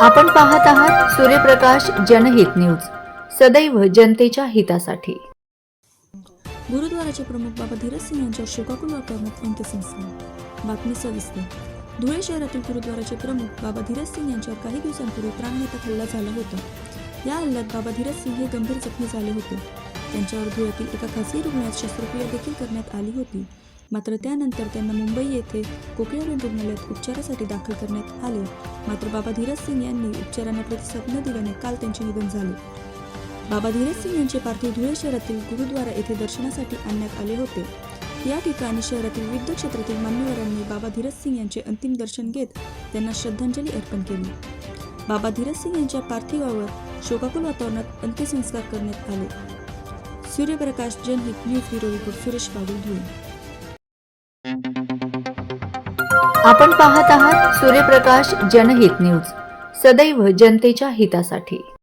आपण पाहत आहात सूर्यप्रकाश जनहित न्यूज. सदैव जनतेच्या हितासाठी. गुरुद्वाराचे प्रमुख बाबा धीरज सिंह यांच्या शोकाकुल वातावरणात अंत्यसंस्कार. बातमी सविस्तर. धुळे शहरातील गुरुद्वाराचे प्रमुख बाबा धीरज सिंह यांच्यावर काही दिवसांपूर्वी प्राणघातक हल्ला झाला होता. या हल्ल्यात बाबा धीरज सिंह हे गंभीर जखमी झाले होते. त्यांच्यावर धुळ्यातील एका खासगी रुग्णालयात शस्त्रक्रिया देखील करण्यात आली होती. मात्र त्यानंतर त्यांना मुंबई येथे कोकिळाबेन रुग्णालयात उपचारासाठी दाखल करण्यात आले. मात्र बाबा धीरज सिंग यांनी उपचारांना प्रतिसाद न दिल्याने काल त्यांचे निधन झाले. बाबा धीरज सिंग यांचे पार्थिव धुळे शहरातील गुरुद्वारा येथे दर्शनासाठी आणण्यात आले होते. या ठिकाणी शहरातील विविध क्षेत्रातील मान्यवरांनी बाबा धीरज सिंग यांचे अंतिम दर्शन घेत त्यांना श्रद्धांजली अर्पण केली. बाबा धीरज सिंग यांच्या पार्थिवावर शोकाकुल वातावरणात अंत्यसंस्कार करण्यात आले. Suryaprakash Janhit news bureau report Suresh Babu Dhule. आपण पाहत आहात सूर्यप्रकाश जनहित न्यूज. सदैव जनतेच्या हितासाठी.